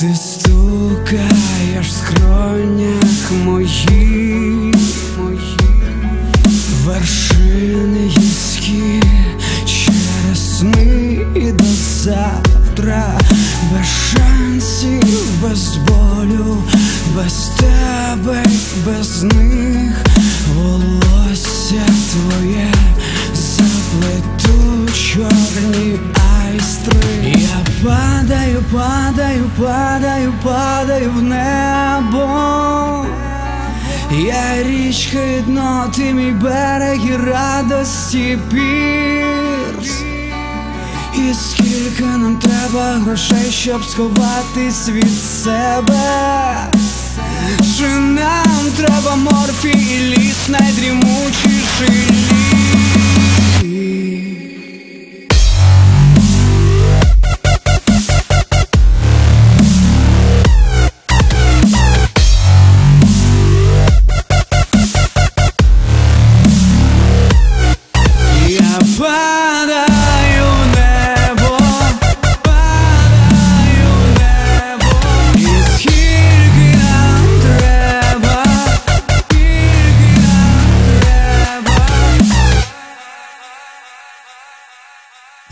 Ти стукаєш в скронях моїх. Вершини гірські через сни і до завтра, без шансів, без болю, без тебе, без них. Волосся твоє заплету чорні падаю, падаю, падаю, падаю в небо. Я річка і дно, ти мій берег і радості пірс. І скільки нам треба грошей, щоб сховатись від себе? Чи нам треба морфій і ліс найдрімучіший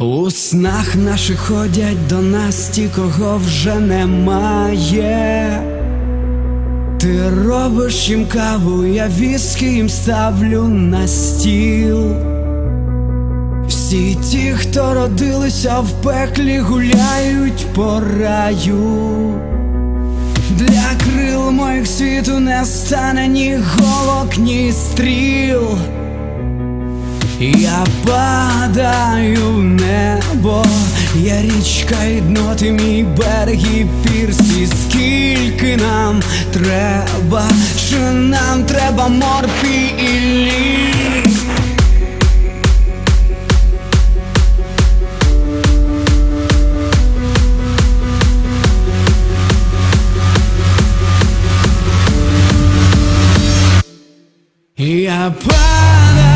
У снах наших ходять до нас ті, кого вже немає. Ти робиш їм каву, я віскі їм ставлю на стіл. Всі ті, хто родилися в пеклі, гуляють по раю. Для крил моїх світу не стане ні голок, ні стріл. Я небо, я річка і дно, ти мій берег і пірс, скільки нам треба, чи нам треба морфій і ліс? Я падаю